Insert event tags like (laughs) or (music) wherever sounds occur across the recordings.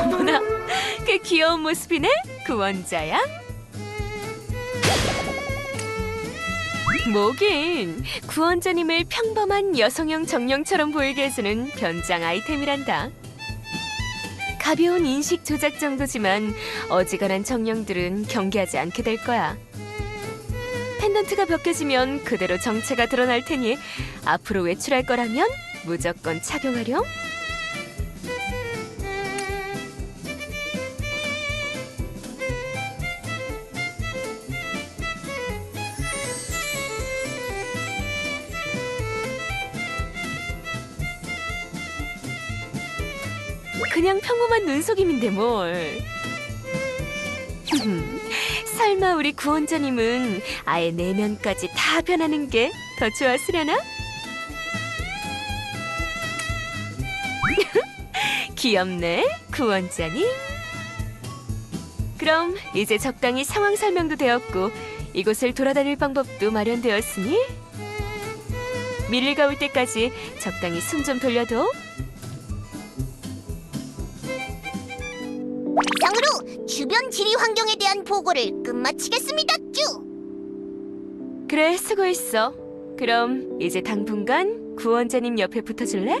어머나, 그 귀여운 모습이네, 구원자야. 뭐긴 구원자님을 평범한 여성형 정령처럼 보이게 해주는 변장 아이템이란다. 가벼운 인식 조작 정도지만 어지간한 정령들은 경계하지 않게 될 거야. 펜던트가 벗겨지면 그대로 정체가 드러날 테니 앞으로 외출할 거라면 무조건 착용하렴. 그냥 평범한 눈속임인데 뭘. 설마 우리 구원자님은 아예 내면까지 다 변하는 게 더 좋았으려나? (laughs) 귀엽네, 구원자님. 그럼 이제 적당히 상황 설명도 되었고 이곳을 돌아다닐 방법도 마련되었으니 밀리가 올 때까지 적당히 숨 좀 돌려둬. 이상으로 주변 지리 환경에 대한 보고를 끝마치겠습니다. 쭈. 그래, 수고했어. 그럼 이제 당분간 구원자님 옆에 붙어줄래?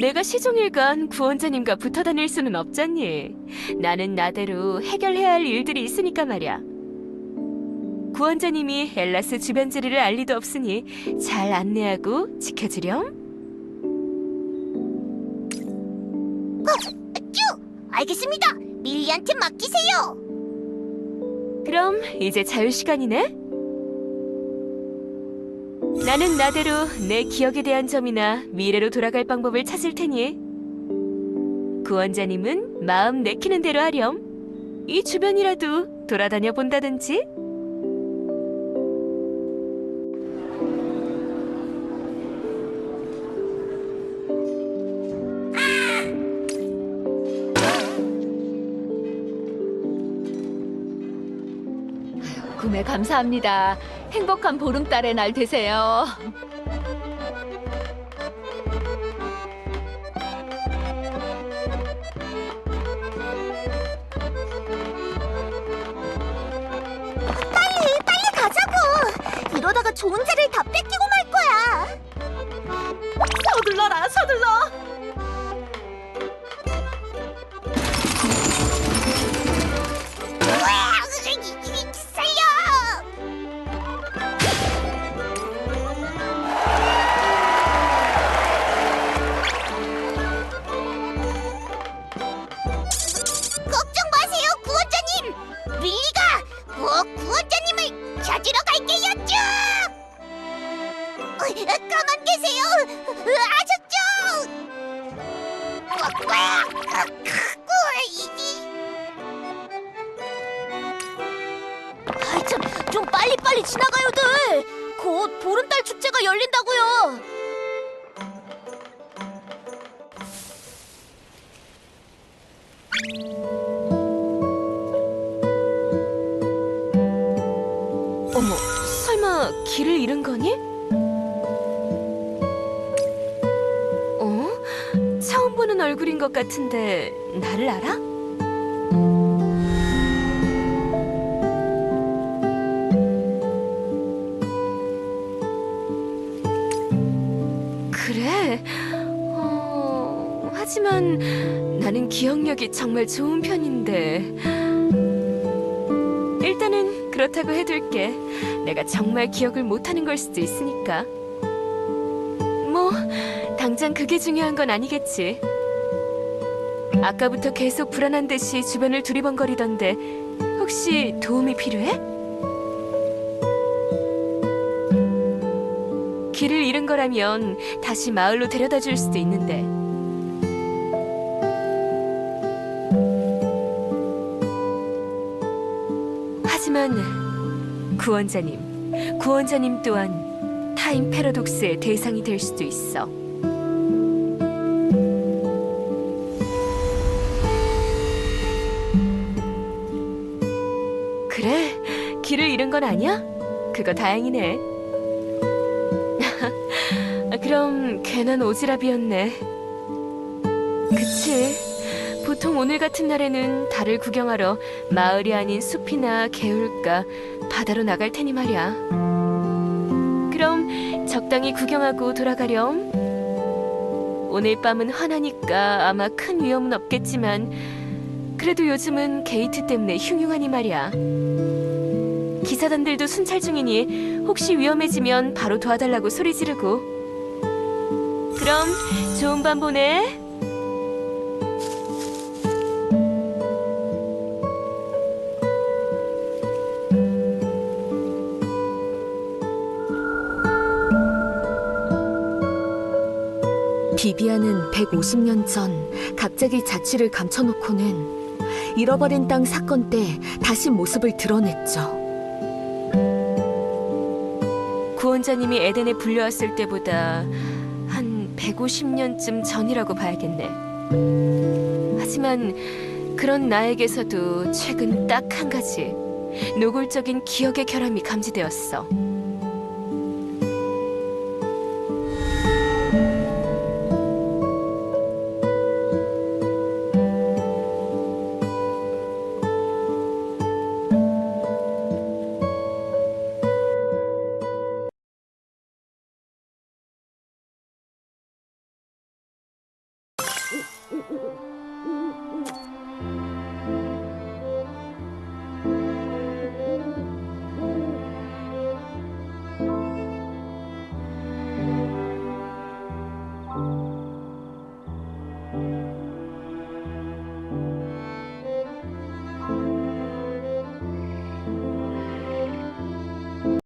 내가 시종일관 구원자님과 붙어 다닐 수는 없잖니. 나는 나대로 해결해야 할 일들이 있으니까 말이야. 구원자님이 엘라스 주변 지리를 알 리도 없으니 잘 안내하고 지켜주렴. 밀리한테 맡기세요. 그럼 이제 자유 시간이네. 나는 나대로 내 기억에 대한 점이나 미래로 돌아갈 방법을 찾을 테니 구원자님은 마음 내키는 대로 하렴. 이 주변이라도 돌아다녀 본다든지. 구매 감사합니다. 행복한 보름달의 날 되세요. 빨리 빨리 가자고. 이러다가 좋은 자리를 다 뺏기고 말 거야. 서둘러라, 서둘러. 갈게요, 쭉. 어, 가만 계세요, 아셨죠? 좀 빨리빨리 지나가 길을 잃은 거니? 어? 처음 보는 얼굴인 것 같은데 나를 알아? 그래. 어, 하지만 나는 기억력이 정말 좋은 편인데 일단은 그렇다고 해둘게. 내가 정말 기억을 못하는 걸 수도 있으니까. 뭐, 당장 그게 중요한 건 아니겠지. 아까부터 계속 불안한 듯이 주변을 두리번거리던데 혹시 도움이 필요해? 길을 잃은 거라면 다시 마을로 데려다 줄 수도 있는데. 하지만 구원자님, 구원자님 또한 타임 패러독스의 대상이 될 수도 있어. 그래, 길을 잃은 건 아니야? 그거 다행이네. 아, (laughs) 그럼 괜한 오지랖이었네. 그치. 보통 오늘 같은 날에는 달을 구경하러 마을이 아닌 숲이나 개울가 바다로 나갈 테니 말이야. 그럼 적당히 구경하고 돌아가렴. 오늘 밤은 환하니까 아마 큰 위험은 없겠지만 그래도 요즘은 게이트 때문에 흉흉하니 말이야. 기사단들도 순찰 중이니 혹시 위험해지면 바로 도와달라고 소리 지르고. 그럼 좋은 밤 보내. 비비안은 150년 전 갑자기 자취를 감춰놓고는 잃어버린 땅 사건 때 다시 모습을 드러냈죠. 구원자님이 에덴에 불려왔을 때보다 한 150년쯤 전이라고 봐야겠네. 하지만 그런 나에게서도 최근 딱 한 가지 노골적인 기억의 결함이 감지되었어.